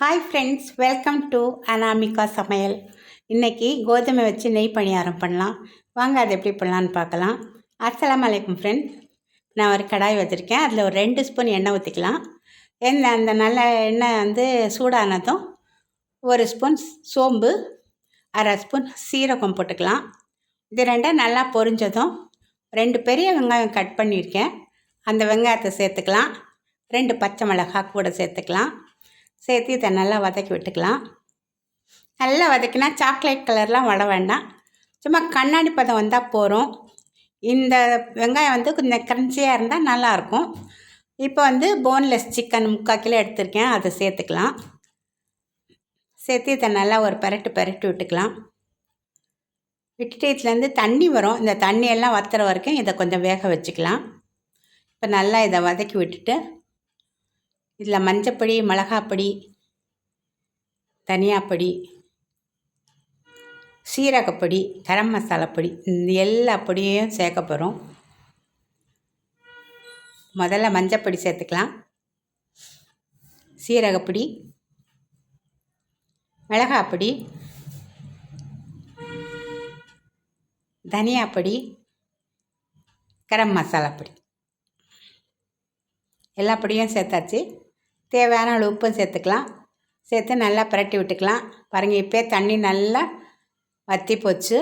Hi friends welcome to Anamika சமையல் இன்றைக்கி கோதுமை வச்சு நெய் பணியாரம் பண்ணலாம். வாங்க அது எப்படி பண்ணலான்னு பார்க்கலாம். அஸ்லாம் அலைக்கும் ஃப்ரெண்ட்ஸ் நான் ஒரு கடாய் வச்சுருக்கேன். அதில் ஒரு ரெண்டு ஸ்பூன் எண்ணெய் ஊற்றிக்கலாம் எண்ணெய் அந்த நல்ல எண்ணெய் வந்து சூடானதும் ஒரு ஸ்பூன் சோம்பு அரை ஸ்பூன் சீரகம் போட்டுக்கலாம். இது ரெண்டும் நல்லா பொரிஞ்சதும் ரெண்டு பெரிய வெங்காயம் கட் பண்ணியிருக்கேன். அந்த வெங்காயத்தை சேர்த்துக்கலாம். ரெண்டு பச்சை மிளகா கூட சேர்த்துக்கலாம். சேர்த்து இதை நல்லா வதக்கி விட்டுக்கலாம். நல்லா வதக்கினா சாக்லேட் கலர்லாம் வட வேண்டாம். சும்மா கண்ணாடி பதம் வந்தால் போகிறோம் இந்த வெங்காயம் வந்து கொஞ்சம் கிரன்ச்சியாக இருந்தால் நல்லாயிருக்கும். இப்போ வந்து போன்லெஸ் சிக்கன் முக்கால் கிலோ எடுத்திருக்கேன். அதை சேர்த்துக்கலாம். சேர்த்து இதை நல்லா ஒரு பரட்டு பரட்டி விட்டுக்கலாம். விட்டுட்டு இதுலேருந்து தண்ணி வரும். இந்த தண்ணியெல்லாம் வத்துற வரைக்கும் இதை கொஞ்சம் வேக வச்சுக்கலாம். இப்போ நல்லா இதை வதக்கி விட்டுட்டு இதில் மஞ்சப்பொடி மிளகாப்பொடி தனியாப்பொடி சீரகப்பொடி கரம் மசாலா பொடி இந்த எல்லா பொடியையும் சேர்க்க போகிறோம் முதல்ல மஞ்சப்பொடி சேர்த்துக்கலாம். சீரகப்பொடி மிளகாப்பொடி தனியாப்பொடி கரம் மசாலா பொடி. எல்லா பொடியும் சேர்த்தாச்சு. தேவையான அளவு உப்பும் சேர்த்துக்கலாம். சேர்த்து நல்லா பிரட்டி விட்டுக்கலாம். பாருங்கள் இப்போ தண்ணி நல்லா வற்றி போச்சு.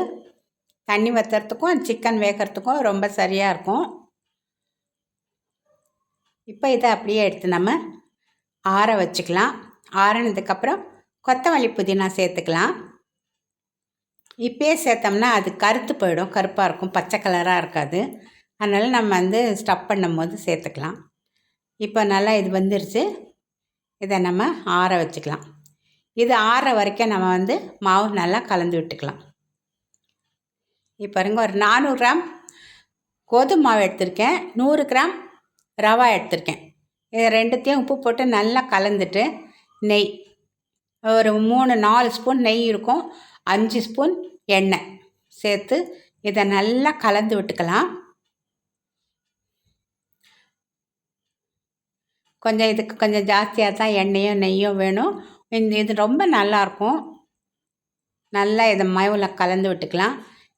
தண்ணி வற்றுறதுக்கும் சிக்கன் வேகிறதுக்கும் ரொம்ப சரியாக இருக்கும். இப்போ இதை அப்படியே எடுத்து நம்ம ஆற வச்சுக்கலாம். ஆறினதுக்கப்புறம் கொத்தமல்லி புதினா சேர்த்துக்கலாம். இப்போயே சேர்த்தோம்னா அது கருத்து போயிடும். கருப்பாக இருக்கும். பச்சை கலராக இருக்காது. அதனால் நம்ம வந்து ஸ்டப் பண்ணும் போது சேர்த்துக்கலாம். இப்போ நல்லா இது வந்துருச்சு. இதை நம்ம ஆற வச்சுக்கலாம். இது ஆற வரைக்கும் நம்ம வந்து மாவு நல்லா கலந்து விட்டுக்கலாம். இப்போ பாருங்க ஒரு நானூறு கிராம் கோதுமை மாவு எடுத்திருக்கேன். நூறு கிராம் ரவா எடுத்திருக்கேன். இதை ரெண்டுத்தையும் உப்பு போட்டு நல்லா கலந்துட்டு நெய். ஒரு மூணு நாலு ஸ்பூன் நெய் இருக்கும். அஞ்சு ஸ்பூன் எண்ணெய். சேர்த்து இதை நல்லா கலந்து விட்டுக்கலாம். கொஞ்சம் இதுக்கு கொஞ்சம் ஜாஸ்தியாக தான் எண்ணெயும் நெய்யும் வேணும். இந்த இது ரொம்ப நல்லாயிருக்கும் நல்லா இதை மாவில் கலந்து விட்டுக்கலாம்.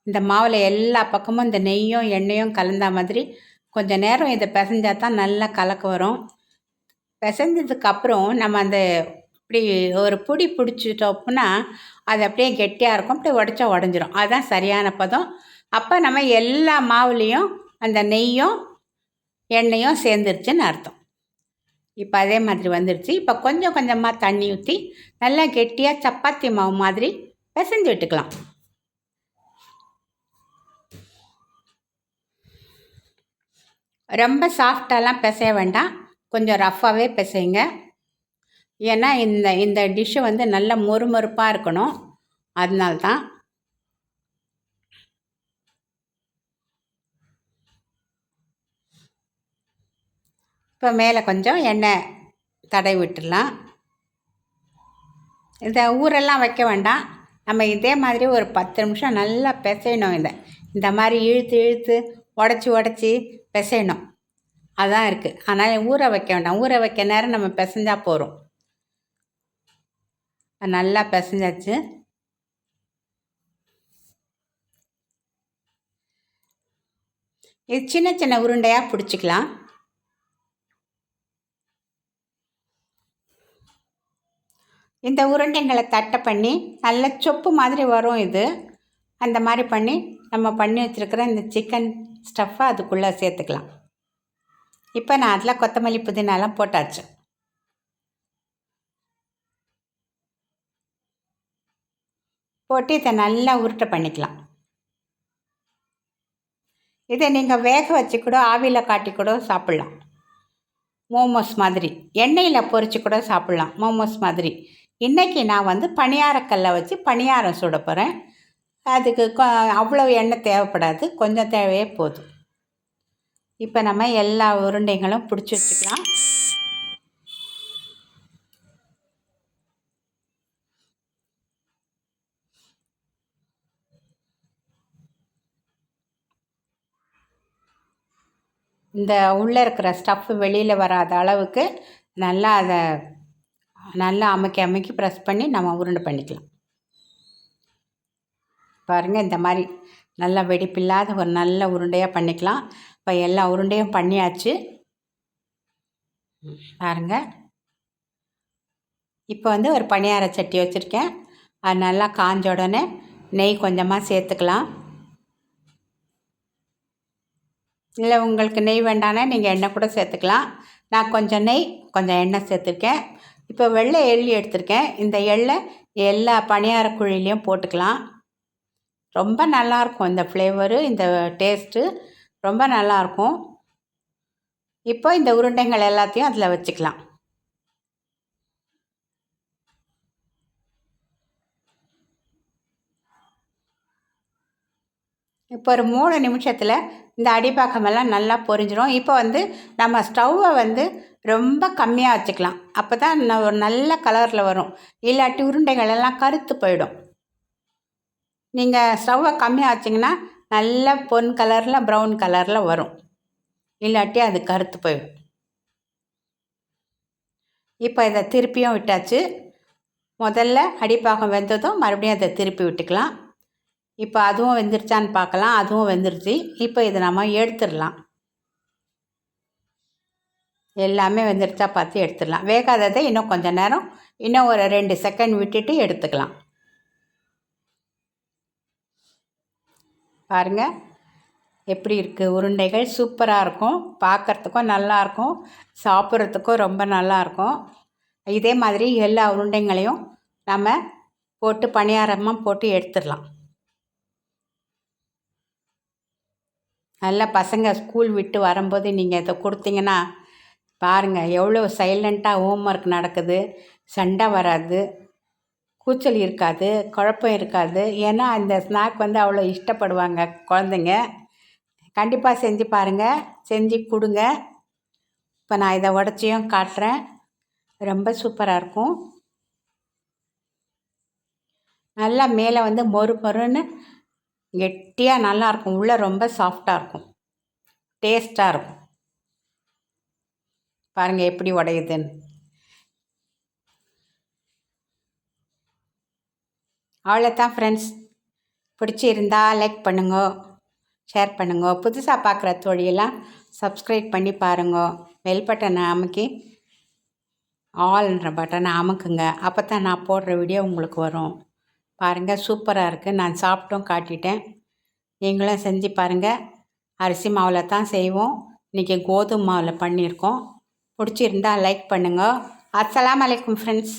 இந்த மாவில் எல்லா பக்கமும் இந்த நெய்யும் எண்ணெயும் கலந்த மாதிரி கொஞ்சம் நேரம் இதை பிசைஞ்சா தான் நல்லா கலக்க வரும். பிசைஞ்சதுக்கப்புறம் நம்ம அந்த இப்படி ஒரு பிடி பிடிச்சிட்டோம்னா அது அப்படியே கெட்டியாக இருக்கும். அப்படியே உடச்சா உடஞ்சிரும். அதுதான் சரியான பதம். அப்போ நம்ம எல்லா மாவுலேயும் அந்த நெய்யும் எண்ணெயும் சேர்ந்துருச்சுன்னு அர்த்தம். இப்போ அதே மாதிரி வந்துடுச்சு இப்போ கொஞ்சம் கொஞ்சமாக தண்ணி ஊற்றி நல்லா கெட்டியாக சப்பாத்தி மாவு மாதிரி பிசைஞ்சு விட்டுக்கலாம். ரொம்ப சாஃப்டாலாம் பிசைய வேண்டாம். கொஞ்சம் ரஃப்பாகவே பிசைங்க. ஏன்னா இந்த இந்த டிஷ்ஷு வந்து நல்ல மொறுமொறுப்பாக இருக்கணும். அதனால்தான் இப்போ மேலே கொஞ்சம் எண்ணெய் தடை விட்டுடலாம். இந்த ஊரெல்லாம் வைக்க வேண்டாம். நம்ம இதே மாதிரி ஒரு பத்து நிமிஷம் நல்லா பிசையணும் இதை. இந்த மாதிரி இழுத்து இழுத்து உடச்சி உடச்சி பிசையணும். அதான் இருக்குது ஆனால் ஊற வைக்க வேண்டாம். ஊற வைக்க நேரம் நம்ம பிசைஞ்சால் போகிறோம் நல்லா பிசைஞ்சாச்சு. இது சின்ன சின்ன உருண்டையாக பிடிச்சிக்கலாம். இந்த உருண்டைங்களை தட்டை பண்ணி நல்ல சொப்பு மாதிரி வரும் இது. அந்த மாதிரி பண்ணி நம்ம பண்ணி வச்சுருக்கிற இந்த சிக்கன் ஸ்டஃப்பை அதுக்குள்ளே சேர்த்துக்கலாம். இப்போ நான் அதில் கொத்தமல்லி புதினாலாம் போட்டாச்சு. போட்டு இதை நல்லா உருட்டை பண்ணிக்கலாம். இதை நீங்கள் வேக வச்சு கூட ஆவியில் காட்டி கூட சாப்பிட்லாம். மோமோஸ் மாதிரி. எண்ணெயில் பொறிச்சு கூட சாப்பிட்லாம் மோமோஸ் மாதிரி. இன்றைக்கி நான் வந்து பணியாரக்கல்லை வச்சு பணியாரம் சுட போகிறேன் அதுக்கு அவ்வளோ எண்ணெய் தேவைப்படாது கொஞ்சம் தேவையே போதும். இப்போ நம்ம எல்லா உருண்டைகளும் பிடிச்சி வச்சுக்கலாம். இந்த உள்ளே இருக்கிற ஸ்டஃப்பு வெளியில் வராத அளவுக்கு நல்லா அதை நல்லா அமைக்கி அமைக்கி ப்ரெஸ் பண்ணி நம்ம உருண்டை பண்ணிக்கலாம். பாருங்கள் இந்த மாதிரி நல்லா வெடிப்பில்லாத ஒரு நல்ல உருண்டையாக பண்ணிக்கலாம். இப்போ எல்லா உருண்டையும் பண்ணியாச்சு. பாருங்கள் இப்போ வந்து ஒரு பணியார சட்டி வச்சுருக்கேன். அது நல்லா காஞ்ச உடனே நெய் கொஞ்சமாக சேர்த்துக்கலாம். இல்லை உங்களுக்கு நெய் வேண்டானா நீங்கள் எண்ணெய் கூட சேர்த்துக்கலாம். நான் கொஞ்சம் நெய் கொஞ்சம் எண்ணெய் சேர்த்துருக்கேன். இப்போ வெள்ளை எள்ளி எடுத்திருக்கேன். இந்த எள்ளை எல்லா பணியார குழிலையும் போட்டுக்கலாம். ரொம்ப நல்லாயிருக்கும் இந்த ஃப்ளேவரு இந்த டேஸ்ட்டு ரொம்ப நல்லாயிருக்கும். இப்போ இந்த உருண்டைகள் எல்லாத்தையும் அதில் வச்சுக்கலாம். இப்போ ஒரு மூணு நிமிஷத்தில் இந்த அடிப்பாக்கமெல்லாம் நல்லா பொரிஞ்சிடும் இப்போ வந்து நம்ம ஸ்டவ்வை வந்து ரொம்ப கம்மியாக வச்சுக்கலாம். அப்போ தான் ஒரு நல்ல கலரில் வரும். இல்லாட்டி உருண்டைகள் எல்லாம் கருத்து போயிடும். நீங்கள் ஸ்டவ்வை கம்மியாக வச்சிங்கன்னா நல்ல பொன் கலரில் ப்ரௌன் கலரில் வரும். இல்லாட்டி அது கருத்து போயிடும். இப்போ இதை திருப்பியும் விட்டாச்சு. முதல்ல அடிப்பாகம் வெந்ததும் மறுபடியும் அதை திருப்பி விட்டுக்கலாம். இப்போ அதுவும் வெந்துருச்சான்னு பார்க்கலாம் அதுவும் வெந்துருச்சு. இப்போ இதை நம்ம எடுத்துடலாம். எல்லாமே வெந்துருச்சா பார்த்து எடுத்துடலாம். வேகாததை இன்னும் கொஞ்சம் நேரம் இன்னும் ஒரு ரெண்டு செகண்ட் விட்டுட்டு எடுத்துக்கலாம். பாருங்கள் எப்படி இருக்குது உருண்டைகள் சூப்பராக இருக்கும். பார்க்குறதுக்கும் நல்லாயிருக்கும் சாப்பிட்றதுக்கும் ரொம்ப நல்லாயிருக்கும் இதே மாதிரி எல்லா உருண்டைங்களையும் நம்ம போட்டு பணியாரமாக போட்டு எடுத்துடலாம். நல்லா பசங்க ஸ்கூல் விட்டு வரும்போது நீங்கள் இதை கொடுத்தீங்கன்னா பாருங்கள் எவ்வளோ சைலண்ட்டாக ஹோம் ஒர்க் நடக்குது. சண்டை வராது. கூச்சல் இருக்காது. குழப்பம் இருக்காது. ஏன்னா அந்த ஸ்நாக் வந்து அவ்வளோ இஷ்டப்படுவாங்க குழந்தைங்க. கண்டிப்பாக செஞ்சு பாருங்கள் செஞ்சு கொடுங்க. இப்போ நான் இதை உடச்சியும் காட்டுறேன். ரொம்ப சூப்பராக இருக்கும். நல்லா மேலே வந்து மொறு மொறுன்னு கெட்டியாக நல்லாயிருக்கும் உள்ளே ரொம்ப சாஃப்டாக இருக்கும். டேஸ்ட்டாக இருக்கும். பாருங்கள் எப்படி உடையுதுன்னு. அவ்வளோதான் ஃப்ரெண்ட்ஸ் பிடிச்சிருந்தா லைக் பண்ணுங்க. ஷேர் பண்ணுங்க. புதுசாக பார்க்குற தொழிலாம் சப்ஸ்கிரைப் பண்ணி பாருங்க. பெல் பட்டனை அமுக்கி ஆல்ன்ற பட்டனை அமுக்குங்க. அப்போ தான் நான் போடுற வீடியோ உங்களுக்கு வரும். பாருங்கள் சூப்பராக இருக்குது நான் சாப்பிட்டும் காட்டிட்டேன். நீங்களும் செஞ்சு பாருங்கள் அரிசி மாவில் தான் செய்வோம். இன்றைக்கி கோதுமை மாவில் பண்ணியிருக்கோம். பிடிச்சிருந்தா லைக் பண்ணுங்கள் அஸ்லாம் வலைக்கம் ஃப்ரெண்ட்ஸ்